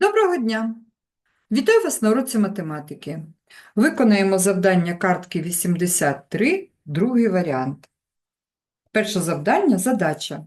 Доброго дня! Вітаю вас на уроці математики. Виконаємо завдання картки 83, другий варіант. Перше завдання – задача.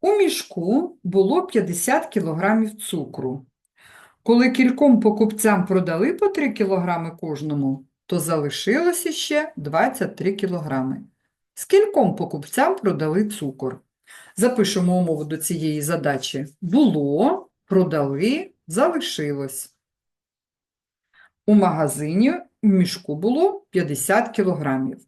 У мішку було 50 кг цукру. Коли кільком покупцям продали по 3 кг кожному, то залишилося ще 23 кг. Скільком покупцям продали цукор? Запишемо умову до цієї задачі. Було, продали, залишилось. У магазині в мішку було 50 кілограмів.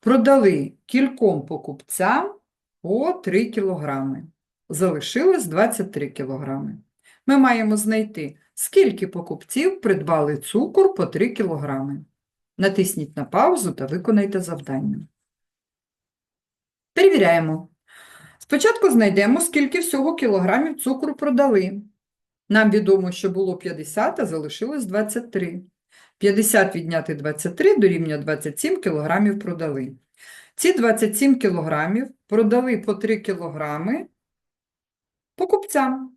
Продали кільком покупцям по 3 кілограми. Залишилось 23 кілограми. Ми маємо знайти, скільки покупців придбали цукор по 3 кілограми. Натисніть на паузу та виконайте завдання. Перевіряємо. Спочатку знайдемо, скільки всього кілограмів цукру продали. Нам відомо, що було 50, а залишилось 23. 50 відняти 23 дорівнює 27 кілограмів продали. Ці 27 кілограмів продали по 3 кілограми покупцям.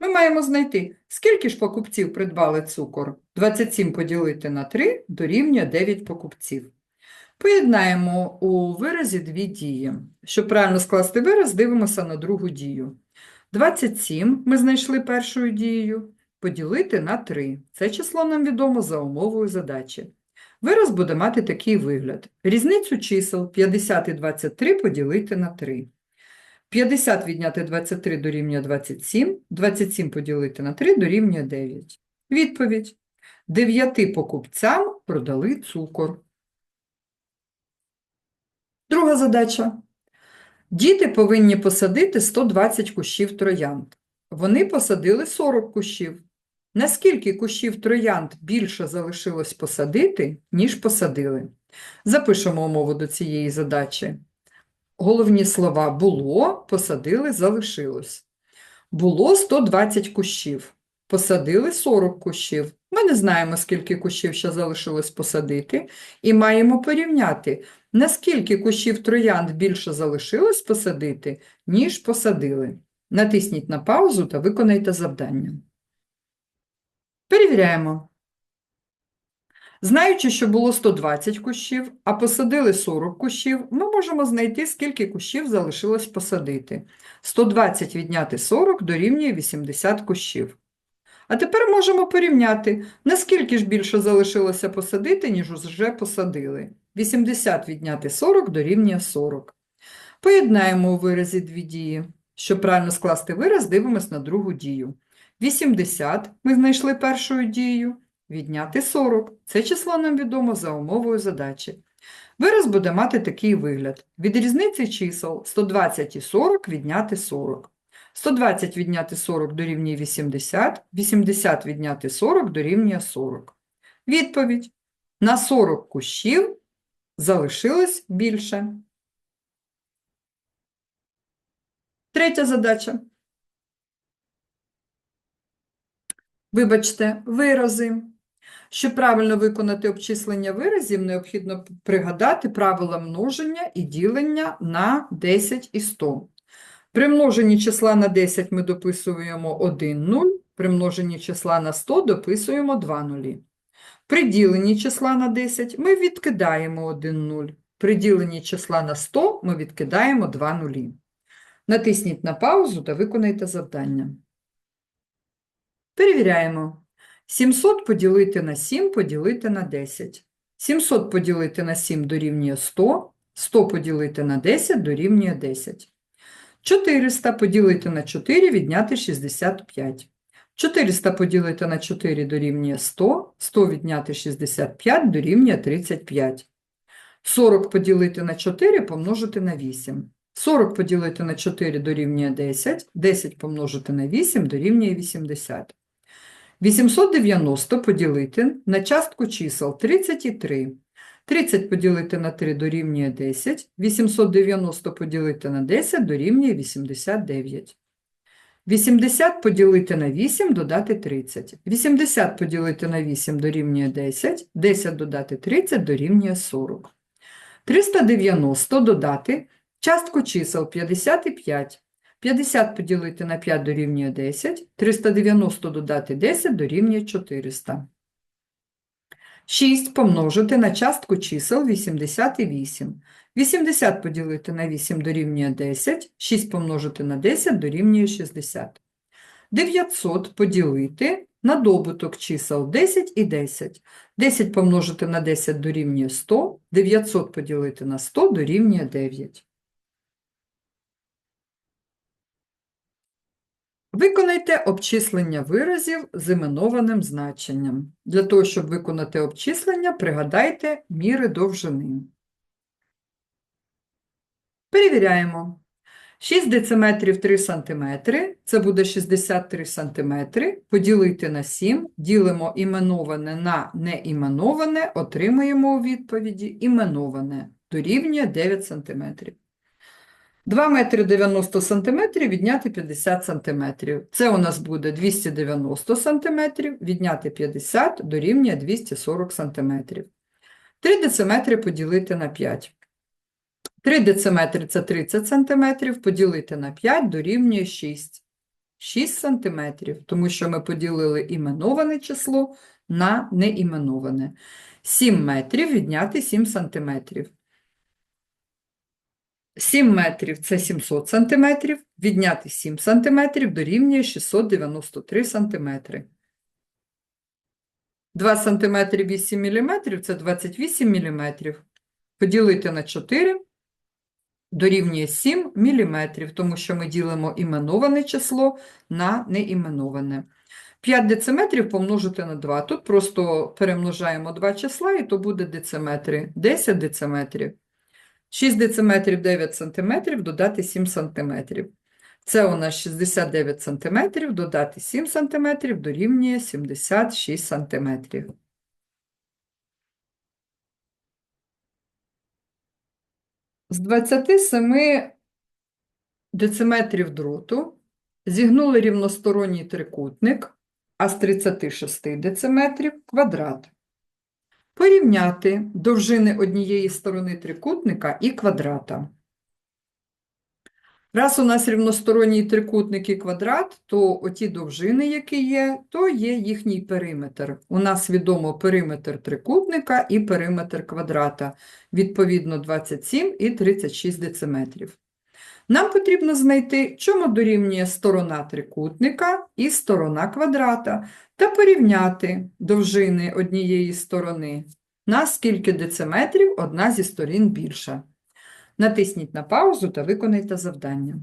Ми маємо знайти, скільки ж покупців придбали цукор. 27 поділити на 3 дорівнює 9 покупців. Поєднаємо у виразі дві дії. Щоб правильно скласти вираз, дивимося на другу дію. 27 ми знайшли першою дією, поділити на 3. Це число нам відомо за умовою задачі. Вираз буде мати такий вигляд. Різницю чисел 50 і 23 поділити на 3. 50 відняти 23 дорівнює 27, 27 поділити на 3 дорівнює 9. Відповідь. 9 покупцям продали цукор. Друга задача. Діти повинні посадити 120 кущів троянд. Вони посадили 40 кущів. Наскільки кущів троянд більше залишилось посадити, ніж посадили? Запишемо умову до цієї задачі. Головні слова було, посадили, залишилось. Було 120 кущів. Посадили 40 кущів. Ми не знаємо, скільки кущів ще залишилось посадити, і маємо порівняти, наскільки кущів троянд більше залишилось посадити, ніж посадили. Натисніть на паузу та виконайте завдання. Перевіряємо. Знаючи, що було 120 кущів, а посадили 40 кущів, ми можемо знайти, скільки кущів залишилось посадити. 120 відняти 40 дорівнює 80 кущів. А тепер можемо порівняти, наскільки ж більше залишилося посадити, ніж вже посадили. 80 відняти 40 дорівнює 40. Поєднаємо у виразі дві дії. Щоб правильно скласти вираз, дивимось на другу дію. 80 ми знайшли першою дією, відняти 40. Це число нам відомо за умовою задачі. Вираз буде мати такий вигляд. Від різниці чисел 120 і 40 відняти 40. 120 відняти 40 дорівнює 80, 80 відняти 40 дорівнює 40. Відповідь. На 40 кущів залишилось більше. Третя задача. Вибачте, вирази. Щоб правильно виконати обчислення виразів, необхідно пригадати правила множення і ділення на 10 і 100. При множенні числа на 10 ми дописуємо 1 0, при множенні числа на 100 дописуємо 2 нулі. При діленні числа на 10 ми відкидаємо 1 0, при діленні числа на 100 ми відкидаємо 2 нулі. Натисніть на паузу та виконайте завдання. Перевіряємо. 700 поділити на 7 поділити на 10. 700 поділити на 7 дорівнює 100, 100 поділити на 10 дорівнює 10. 400 поділити на 4 відняти 65. 400 поділити на 4 дорівнює 100, 100 відняти 65 дорівнює 35. 40 поділити на 4 помножити на 8. 40 поділити на 4 дорівнює 10, 10 помножити на 8 дорівнює 80. 890 поділити на частку чисел 33. 30 поділити на 3 дорівнює 10, 890 поділити на 10 дорівнює 89. 80 поділити на 8 додати 30. 80 поділити на 8 дорівнює 10, 10 додати 30 дорівнює 40. 390 додати частку чисел 55. 50 поділити на 5 дорівнює 10, 390 додати 10 дорівнює 400. 6 помножити на частку чисел 80 і 8. 80 поділити на 8 дорівнює 10, 6 помножити на 10 дорівнює 60. 900 поділити на добуток чисел 10 і 10. 10 помножити на 10 дорівнює 100, 900 поділити на 100 дорівнює 9. Виконайте обчислення виразів з іменованим значенням. Для того, щоб виконати обчислення, пригадайте міри довжини. Перевіряємо. 6 дециметрів 3 сантиметри, це буде 63 сантиметри. Поділити на 7, ділимо іменоване на неіменоване, отримуємо у відповіді іменоване, дорівнює 9 сантиметрів. 2 метри 90 сантиметрів відняти 50 сантиметрів. Це у нас буде 290 сантиметрів, відняти 50 дорівнює 240 сантиметрів. 3 дециметри поділити на 5. 3 дециметри – це 30 сантиметрів, поділити на 5 дорівнює 6. 6 сантиметрів, тому що ми поділили іменоване число на неіменоване. 7 метрів відняти 7 сантиметрів. 7 метрів – це 700 сантиметрів, відняти 7 сантиметрів дорівнює 693 сантиметри. 2 сантиметри 8 міліметрів – це 28 міліметрів. Поділити на 4 дорівнює 7 міліметрів, тому що ми ділимо іменоване число на неіменоване. 5 дециметрів помножити на 2. Тут просто перемножаємо два числа, і то буде дециметри. 10 дециметрів. 6 дециметрів 9 сантиметрів додати 7 сантиметрів. Це у нас 69 сантиметрів, додати 7 сантиметрів дорівнює 76 сантиметрів. З 27 дециметрів дроту зігнули рівносторонній трикутник, а з 36 дециметрів – квадрат. Порівняти довжини однієї сторони трикутника і квадрата. Раз у нас рівносторонній трикутник і квадрат, то оті довжини, які є, то є їхній периметр. У нас відомо периметр трикутника і периметр квадрата, відповідно 27 і 36 дециметрів. Нам потрібно знайти, чому дорівнює сторона трикутника і сторона квадрата, та порівняти довжини однієї сторони, на скільки дециметрів одна зі сторін більша. Натисніть на паузу та виконайте завдання.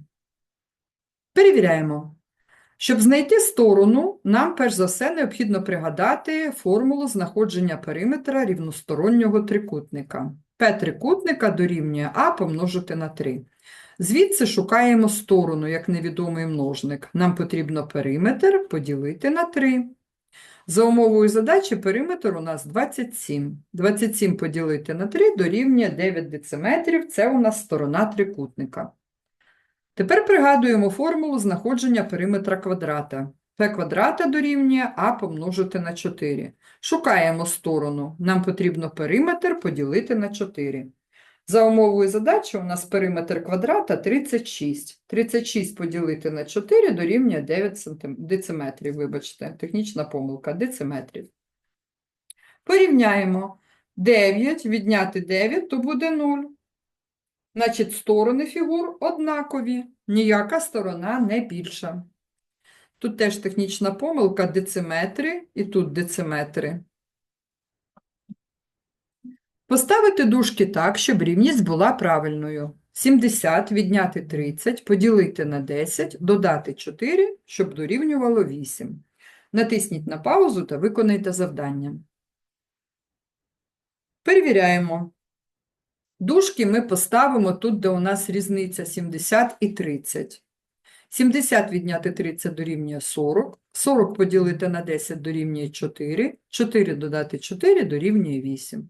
Перевіряємо. Щоб знайти сторону, нам перш за все необхідно пригадати формулу знаходження периметра рівностороннього трикутника. П трикутника дорівнює А помножити на 3. Звідси шукаємо сторону, як невідомий множник. Нам потрібно периметр поділити на 3. За умовою задачі периметр у нас 27. 27 поділити на 3 дорівнює 9 дециметрів. Це у нас сторона трикутника. Тепер пригадуємо формулу знаходження периметра квадрата. P квадрата дорівнює А помножити на 4. Шукаємо сторону. Нам потрібно периметр поділити на 4. За умовою задачі у нас периметр квадрата 36. 36 поділити на 4 дорівнює 9 сантим... дециметрів, вибачте, технічна помилка, дециметрів. Порівняємо 9, відняти 9, то буде 0. Значить, сторони фігур однакові, ніяка сторона не більша. Тут теж технічна помилка, дециметри, і тут дециметри. Поставити дужки так, щоб рівність була правильною. 70 відняти 30, поділити на 10, додати 4, щоб дорівнювало 8. Натисніть на паузу та виконайте завдання. Перевіряємо. Дужки ми поставимо тут, де у нас різниця 70 і 30. 70 відняти 30 дорівнює 40, 40 поділити на 10 дорівнює 4, 4 додати 4 дорівнює 8.